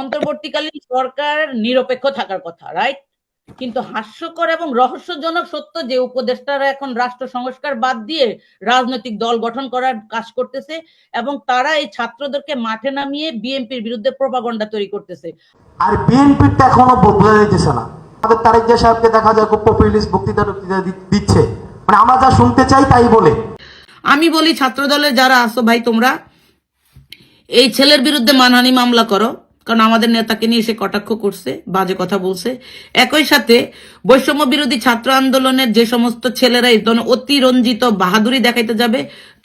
অন্তর্বর্তীকালীন সরকার নিরপেক্ষ থাকার কথা রাইট কিন্তু হাস্যকর এবং রহস্যজনক সত্য যে উপদেষ্টারা এখন রাষ্ট্র সংস্কার বাদ দিয়ে রাজনৈতিক দল গঠন করার কাজ করতেছে এবং তারা এই ছাত্রদেরকে মাঠে নামিয়ে বিএনপির বিরুদ্ধে প্রপাগন্ডা তৈরি করতেছে। আর বিএনপিটা এখনও বোঝা যাইতেছে না। আমাদের তারেক জিয়া সাহেবকে দেখা যায় খুব পপুলিস্ট বক্তৃতা টক্তৃতা দিচ্ছে। মানে আমরা যা শুনতে চাই তাই বলে। আমি বলি ছাত্র দলের যারা আছো ভাই তোমরা এই ছেলের বিরুদ্ধে মানহানি মামলা করো। কারণ আমাদের নেতাকে নিয়ে সে কটাক্ষ করছে বাজে কথা বলছে। একই সাথে বৈষম্য বিরোধী ছাত্র আন্দোলনের যে সমস্ত ছেলেরা এই ধরনের অতিরঞ্জিত বাহাদুরি দেখাইতে যাবে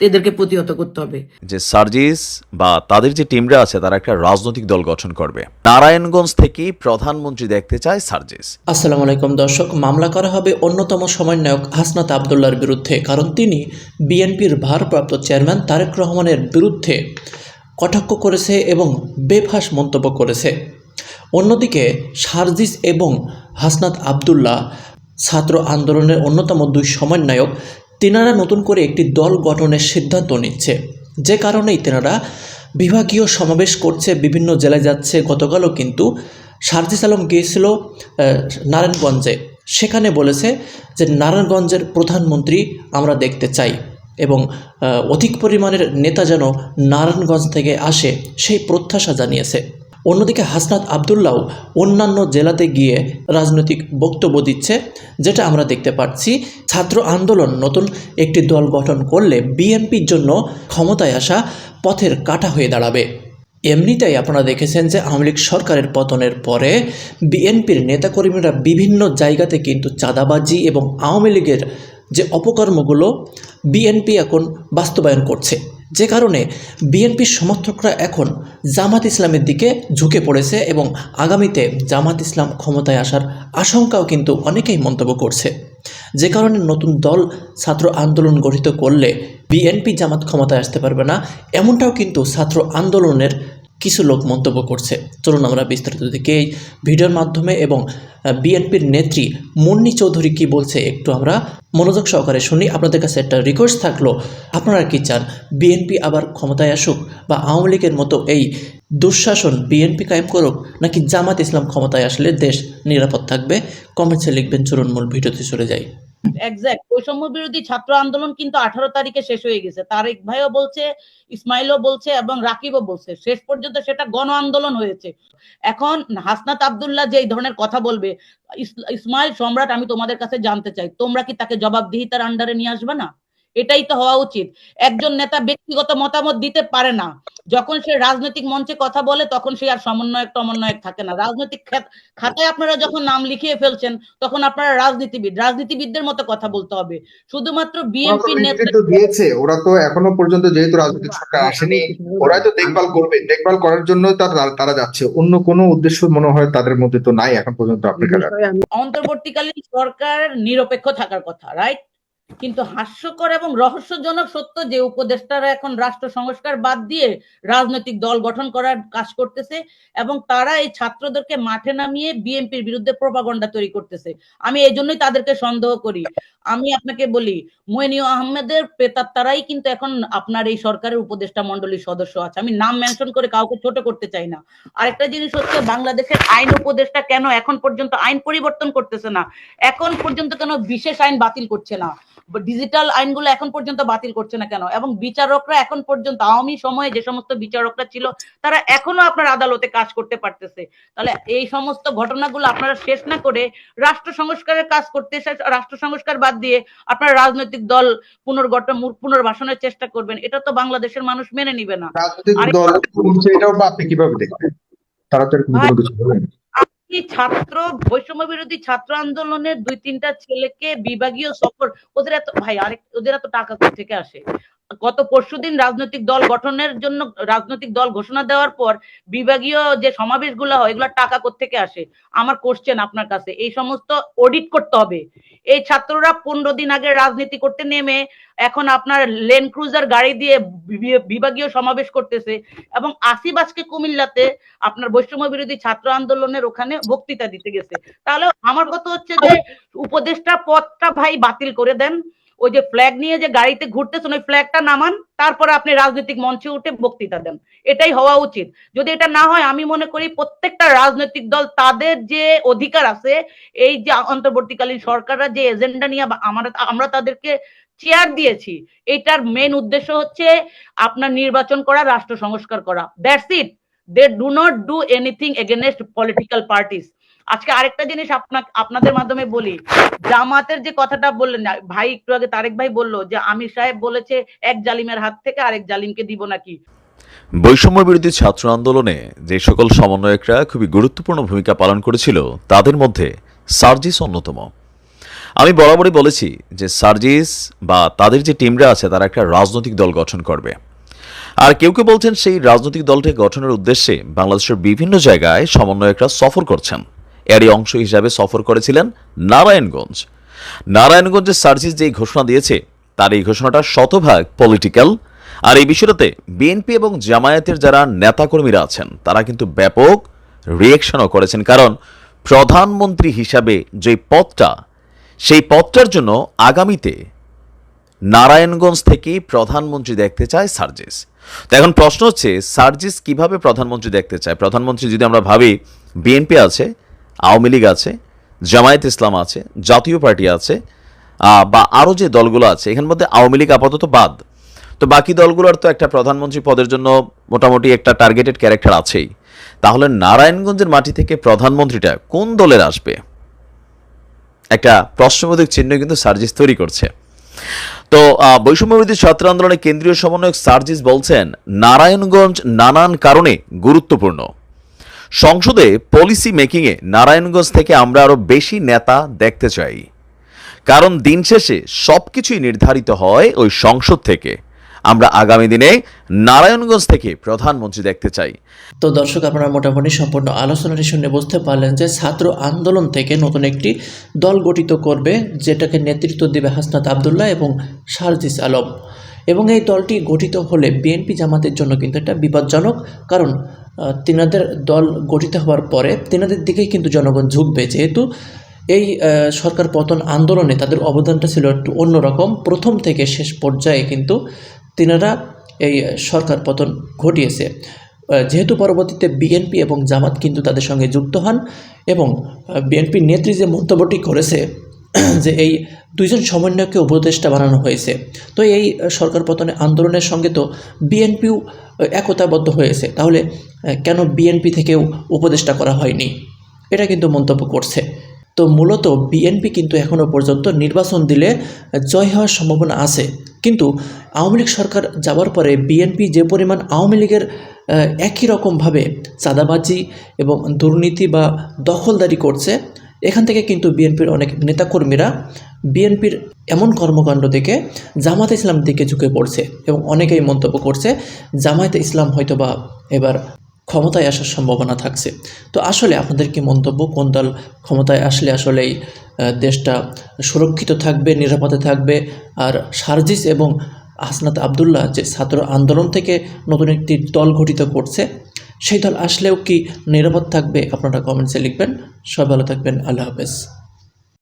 এদেরকে প্রতিহত করতে হবে। যে সার্জিস বা তাদের যে টিমরা আছে তারা একটা রাজনৈতিক দল গঠন করবে। নারায়ণগঞ্জ থেকে প্রধানমন্ত্রী দেখতে চায় সার্জিস। আসসালামু আলাইকুম দর্শক মামলা করা হবে অন্যতম সমন্বয়ক হাসনাত আবদুল্লার বিরুদ্ধে কারণ তিনি বিএনপির ভারপ্রাপ্ত চেয়ারম্যান তারেক রহমানের বিরুদ্ধে। কটাক্ষ করেছে এবং বেফাস মন্তব্য করেছে। অন্যদিকে, সার্জিস এবং হাসনাত আবদুল্লাহ ছাত্র আন্দোলনের অন্যতম দুই সমন্বয়ক, তিনারা নতুন করে একটি দল গঠনের সিদ্ধান্ত নিচ্ছে। যে কারণেই তেনারা বিভাগীয় সমাবেশ করছে, বিভিন্ন জেলায় যাচ্ছে, গতকালও কিন্তু সার্জিস আলম গিয়েছিল নারায়ণগঞ্জে। সেখানে বলেছে যে, নারায়ণগঞ্জের প্রধানমন্ত্রী আমরা দেখতে চাই। এবং অধিক পরিমাণের নেতা যেন নারায়ণগঞ্জ থেকে আসে সেই প্রত্যাশা জানিয়েছে। অন্যদিকে হাসনাত আবদুল্লাও অন্যান্য জেলাতে গিয়ে রাজনৈতিক বক্তব্য দিচ্ছে, যেটা আমরা দেখতে পাচ্ছি। ছাত্র আন্দোলন নতুন একটি দল গঠন করলে বিএনপির জন্য ক্ষমতায় আসা পথের কাটা হয়ে দাঁড়াবে। এমনিতেই আপনারা দেখেছেন যে আওয়ামী লীগ সরকারের পতনের পরে বিএনপির নেতাকর্মীরা বিভিন্ন জায়গাতে কিন্তু চাঁদাবাজি এবং আওয়ামী লীগের যে অপকর্মগুলো বিএনপি এখন বাস্তবায়ন করছে। যে কারণে বিএনপির সমর্থকরা এখন জামাত ইসলামের দিকে ঝুঁকে পড়েছে এবং আগামীতে জামাত ইসলাম ক্ষমতায় আসার আশঙ্কাও কিন্তু অনেকেই মন্তব্য করছে। যে কারণে নতুন দল ছাত্র আন্দোলন গঠিত করলে বিএনপি জামাত ক্ষমতায় আসতে পারবে না, এমনটাও কিন্তু ছাত্র আন্দোলনের কিছু লোক মন্তব্য করছে। চলুন আমরা বিস্তারিত দিকে এই ভিডিওর মাধ্যমে এবং বিএনপির নেত্রী মুন্নি চৌধুরী কি বলছে একটু আমরা মনোযোগ সহকারে শুনি। আপনাদের কাছে একটা রিকোয়েস্ট থাকল, আপনারা কি চান বিএনপি আবার ক্ষমতায় আসুক বা আওয়ামী লীগের মতো এই দুঃশাসন বিএনপি কায়েম করুক নাকি জামাত ইসলাম ক্ষমতায় আসলে দেশ নিরাপদ থাকবে? কমেন্টসে লিখবেন, চলুন মূল ভিডিওতে চলে যাই। এক্সাক্ট বৈষম্য বিরোধী ছাত্র আন্দোলন কিন্তু আঠারো তারিখে শেষ হয়ে গেছে। তারেক ভাইও বলছে, ইসমাইলও বলছে এবং রাকিবও বলছে। শেষ পর্যন্ত সেটা গণ আন্দোলন হয়েছে। এখন হাসনাত আবদুল্লাহ যে এই ধরনের কথা বলবে, ইস- ইসমাইল সম্রাট আমি তোমাদের কাছে জানতে চাই। তোমরা কি তাকে জবাবদিহিতার আন্ডারে নিয়ে আসবে না? এটাই তো হওয়া উচিত। একজন নেতা ব্যক্তিগত মতামত দিতে পারে না। যখন সে রাজনৈতিক মঞ্চে কথা বলে তখন সে আর সমন্বয়ক টমন্বয়ক থাকে না। রাজনৈতিক খাতায় আপনারা যখন নাম লিখিয়ে ফেলছেন তখন আপনারা রাজনীতিবিদ রাজনীতিবিদদের মতো কথা বলতে হবে। শুধুমাত্র ওরা তো নেতা নেতৃত্ব দিয়েছে। ওরা তো এখনও পর্যন্ত যেহেতু রাজনৈতিক সরকার আসেনি ওরাই তো দেখভাল করবে। দেখভাল করার জন্য তারা তারা যাচ্ছে। অন্য কোনো উদ্দেশ্য মনে হয় তাদের মধ্যে তো নাই এখন পর্যন্ত আপনি অন্তর্বর্তীকালীন সরকার নিরপেক্ষ থাকার কথা রাইট কিন্তু হাস্যকর এবং রহস্যজনক সত্য যে উপদেষ্টারা এখন রাষ্ট্র সংস্কার বাদ দিয়ে রাজনৈতিক দল গঠন করার কাজ করতেছে এবং তারা এই ছাত্রদেরকে মাঠে নামিয়ে বিএনপির বিরুদ্ধে প্রপাগন্ডা তৈরি করতেছে। আমি এই জন্যই তাদেরকে সন্দেহ করি। আমি আপনাকে বলি মইনিউ আহমেদের প্রেতাত্মারাই কিন্তু এখন আপনার এই সরকারের উপদেষ্টা মন্ডলীর সদস্য আছে। আমি নাম মেনশন করে কাউকে ছোট করতে চাই না। আরেকটা জিনিস হচ্ছে, বাংলাদেশের আইন উপদেষ্টা কেন এখন পর্যন্ত আইন পরিবর্তন করতেছে না? এখন পর্যন্ত কেন বিশেষ আইন বাতিল করছে না। ডিজিটাল আইনগুলো এখন পর্যন্ত বাতিল করছে না কেন? এবং বিচারকরা এখন পর্যন্ত আওয়ামী সময়ে যে সমস্ত বিচারকরা ছিল তারা এখনও আপনার আদালতে কাজ করতে পারতেছে। তাহলে এই সমস্ত ঘটনাগুলো আপনারা শেষ না করে রাষ্ট্র সংস্কারের কাজ করতে রাষ্ট্র সংস্কার বাদ দিয়ে আপনারা রাজনৈতিক দল পুনর্গঠন পুনর্বাসনের চেষ্টা করবেন এটা তো বাংলাদেশের মানুষ মেনে নিবে না। রাজনৈতিক দল এটাও আপনি কীভাবে দেখবেন? তারা তো এরকম কিছু ছাত্র, বৈষম্য বিরোধী ছাত্র আন্দোলনের দুই তিনটা ছেলেকে বিভাগীয় সফর, ওদের এত ভাই, আরেক ওদের এত টাকা থেকে আসে? গত পরশুদিন রাজনৈতিক দল গঠনের জন্য রাজনৈতিক দল ঘোষণা দেওয়ার পর বিভাগীয় যে সমাবেশগুলো হয় এগুলোর টাকা কোথেকে আসে? আমার কোশ্চেন আপনার কাছে। এই সমস্ত অডিট করতে হবে। এই ছাত্ররা পনেরো দিন আগে রাজনীতি করতে নেমে এখন আপনার লেন ক্রুজার গাড়ি দিয়ে বিভাগীয় সমাবেশ করতেছে এবং আসিফ আজকে কুমিল্লাতে আপনার বৈষম্য বিরোধী ছাত্র আন্দোলনের ওখানে বক্তৃতা দিতে গেছে। তাহলে আমার কথা হচ্ছে যে উপদেষ্টা পদটা ভাই বাতিল করে দেন। ওই যে ফ্ল্যাগ নিয়ে যে গাড়িতে ঘুরতেছেন, ওই ফ্ল্যাগটা নামান, তারপরে আপনি রাজনৈতিক মঞ্চে উঠে বক্তৃতা দেন। এটাই হওয়া উচিত। যদি এটা না হয়, আমি মনে করি প্রত্যেকটা রাজনৈতিক দল তাদের যে অধিকার আছে, এই যে অন্তর্বর্তীকালীন সরকাররা যে এজেন্ডা নিয়ে আমরা আমরা তাদেরকে চেয়ার দিয়েছি, এটার মেন উদ্দেশ্য হচ্ছে আপনার নির্বাচন করা, রাষ্ট্র সংস্কার করা। That's it they do not do anything against political parties আজকে আরেকটা জিনিস আপনার আপনাদের মাধ্যমে বলি। জামাতের যে কথাটা বললেন, ভাই একটু আগে তারেক ভাই বলল যে, আমির সাহেব বলেছে, এক জালিমের হাত থেকে আরেক জালিমকে দিব নাকি। বৈষম্য বিরোধী ছাত্র আন্দোলনে যে সকল সমন্বয়করা খুবই গুরুত্বপূর্ণ ভূমিকা পালন করেছিল, তাদের মধ্যে সার্জিস অন্যতম। আমি বরাবরই বলেছি যে, সার্জিস বা তাদের যে টিমরা আছে, তারা একটা রাজনৈতিক দল গঠন করবে। আর কেউ কেউ বলছেন, সেই রাজনৈতিক দলটি গঠনের উদ্দেশ্যে বাংলাদেশের বিভিন্ন জায়গায় সমন্বয়করা সফর করছেন। এরই অংশ হিসাবে সফর করেছিলেন নারায়ণগঞ্জ। নারায়ণগঞ্জের সার্জিস যেই ঘোষণা দিয়েছে, তার এই ঘোষণাটা শতভাগ পলিটিক্যাল আর এই বিষয়টাতে বিএনপি এবং জামায়াতের যারা নেতাকর্মীরা আছেন, তারা কিন্তু ব্যাপক রিয়েকশনও করেছেন। কারণ প্রধানমন্ত্রী হিসাবে যে পদটা, সেই পদটার জন্য আগামীতে নারায়ণগঞ্জ থেকে প্রধানমন্ত্রী দেখতে চায় সার্জিস। তো এখন প্রশ্ন হচ্ছে, সার্জিস কীভাবে প্রধানমন্ত্রী দেখতে চায়? প্রধানমন্ত্রী যদি আমরা ভাবি বিএনপি আছে আওয়ামী লীগ আছে জামায়াত ইসলাম আছে জাতীয় পার্টি আছে বা আরও যে দলগুলো আছে এখান মধ্যে আওয়ামী লীগ আপাতত বাদ। তো বাকি দলগুলোর তো একটা প্রধানমন্ত্রী পদের জন্য মোটামুটি একটা টার্গেটেড ক্যারেক্টার আছেই। তাহলে নারায়ণগঞ্জের মাটি থেকে প্রধানমন্ত্রীটা কোন দলের আসবে? একটা প্রশ্নবোধক চিহ্ন কিন্তু সার্জিস তৈরি করছে। তো আহ, বৈষম্যবিরোধী ছাত্র আন্দোলনে কেন্দ্রীয় সমন্বয়ক সার্জিস বলছেন নারায়ণগঞ্জ নানান কারণে গুরুত্বপূর্ণ। সংসদে পলিসি মেকিংয়ে নারায়ণগঞ্জ থেকে আমরা আরও বেশি নেতা দেখতে চাই। কারণ দিন শেষে সবকিছুই নির্ধারিত হয় ওই সংসদ থেকে। আমরা আগামী দিনে নারায়ণগঞ্জ থেকে প্রধানমন্ত্রী দেখতে চাই। তো দর্শক, আপনারা মোটামুটি সম্পূর্ণ আলোচনাটি শুনে বুঝতে পারলেন যে ছাত্র আন্দোলন থেকে নতুন একটি দল গঠিত করবে, যেটাকে নেতৃত্ব দেবে হাসনাত আবদুল্লাহ এবং শারজিস আলম। এবং এই দলটি গঠিত হলে বিএনপি জামাতের জন্য কিন্তু এটা বিপজ্জনক কারণ। তিনাদের দল গঠিত হওয়ার পরে তিনাদের দিকেই কিন্তু জনগণ ঝুঁকবে। যেহেতু এই সরকার পতন আন্দোলনে তাদের অবদানটা ছিল একটু অন্যরকম। প্রথম থেকে শেষ পর্যায়ে কিন্তু তিনারা এই সরকার পতন ঘটিয়েছে। যেহেতু পরবর্তীতে বিএনপি এবং জামাত কিন্তু তাদের সঙ্গে যুক্ত হন এবং বিএনপির নেত্রী যে মন্তব্যটি করেছে, যে এই দুইজন সমন্বয়কে উপদেষ্টা বানানো হয়েছে। তো এই সরকার পতনে আন্দোলনের সঙ্গে তো বিএনপিও একতাবদ্ধ হয়েছে, তাহলে কেন বিএনপি থেকেও উপদেষ্টা করা হয়নি? এটা কিন্তু মন্তব্য করছে। তো মূলত বিএনপি কিন্তু এখনও পর্যন্ত নির্বাচন দিলে জয় হওয়ার সম্ভাবনা আছে। কিন্তু আওয়ামী লীগ সরকার যাওয়ার পরে বিএনপি যে পরিমাণ আওয়ামী লীগের একই রকমভাবে চাঁদাবাজি এবং দুর্নীতি বা দখলদারি করছে এখান থেকে কিন্তু বিএনপির অনেক নেতাকর্মীরা বিএনপির এমন কর্মকাণ্ড দেখে জামাতে ইসলাম দিকে ঝুঁকে পড়ছে এবং অনেকেই মন্তব্য করছে, জামায়াতে ইসলাম হয়তোবা এবার ক্ষমতায় আসার সম্ভাবনা থাকছে। তো আসলে আপনাদের কি মন্তব্য? কোন দল ক্ষমতায় আসলে আসলেই দেশটা সুরক্ষিত থাকবে, নিরাপদে থাকবে? আর সার্জিস এবং হাসনাত আবদুল্লাহ যে ছাত্র আন্দোলন থেকে নতুন একটি দল গঠিত করছে সেই দল আসলেও কি নিরাপদ থাকবে? আপনারা কমেন্টসে লিখবেন। সবাই ভালো থাকবেন। আল্লাহ হাফেজ।